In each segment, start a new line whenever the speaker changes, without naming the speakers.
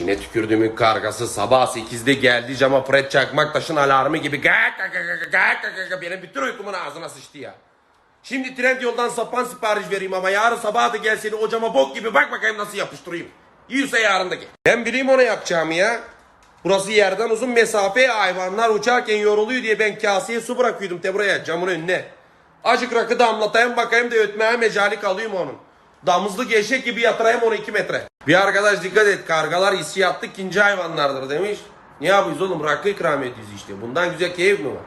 İçine tükürdüğümün kargası sabah 8'de geldi cama Fred Çakmaktaş'ın alarmı gibi gak gak gak gak gak gak benim bütün uykumun ağzına sıçtı ya. Şimdi trend yoldan sapan sipariş vereyim ama yarın sabah da gel seni o cama bok gibi bak bakayım nasıl yapıştırayım. Yiyorsa yarın da gel. Ben bileyim ona yapacağımı ya. Burası yerden uzun mesafe hayvanlar uçarken yoruluyor diye ben kaseye su bırakıyordum te buraya camın önüne. Acık rakı damlatayım bakayım da ötmeye mecali kalıyor mu onun. Damızlık eşek gibi yatırayım onu 2 metre. Bir arkadaş dikkat et kargalar hissiyatlı ikinci hayvanlardır demiş. Ne yapıyoruz oğlum rakı ikram ediyoruz işte. Bundan güzel keyif mi var?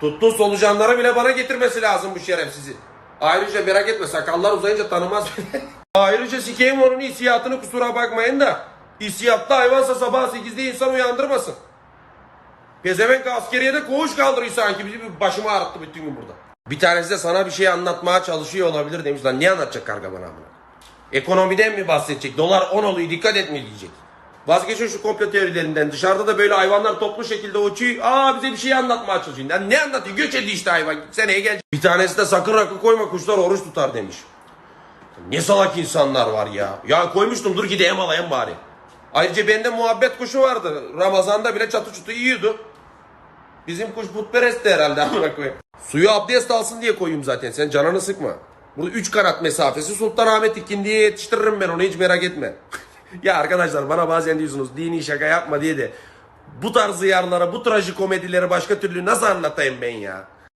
Tuttuğu solucanları bile bana getirmesi lazım bu şerefsizi. Ayrıca merak etme sakallar uzayınca tanımaz beni. Ayrıca sikeyim onun hissiyatını kusura bakmayın da. Hissiyatta hayvansa sabah 8'de insan uyandırmasın. Pezevenk askeriyede koğuş kaldırıyor sanki. Bizi başımı ağrıttı bütün gün burada. Bir tanesi de sana bir şey anlatmaya çalışıyor olabilir demiş. Lan ne anlatacak karga bana bunu? Ekonomiden mi bahsedecek? Dolar 10 oluyor dikkat et mi diyecek. Vazgeçin şu komplo teorilerinden. Dışarıda da böyle hayvanlar toplu şekilde uçuyor. Aa bize bir şey anlatmaya çalışıyor. Lan ne anlatıyor? Göç ediyor işte hayvan. Seneye gelecek. Bir tanesi de sakın rakı koyma kuşlar oruç tutar demiş. Ne salak insanlar var ya. Ya koymuştum dur gideyim alayım bari. Ayrıca bende muhabbet kuşu vardı. Ramazan'da bile çatı çutu yiyordu. Bizim kuş putperestti herhalde amına koyayım. Suyu abdest alsın diye koyayım zaten. Sen canını sıkma. Burada 3 kanat mesafesi Sultanahmet ikindiye yetiştiririm ben onu hiç merak etme. ya arkadaşlar bana bazen diyorsunuz dini şaka yapma diye de bu tarz yarlara, bu trajikomedileri başka türlü nasıl anlatayım ben ya?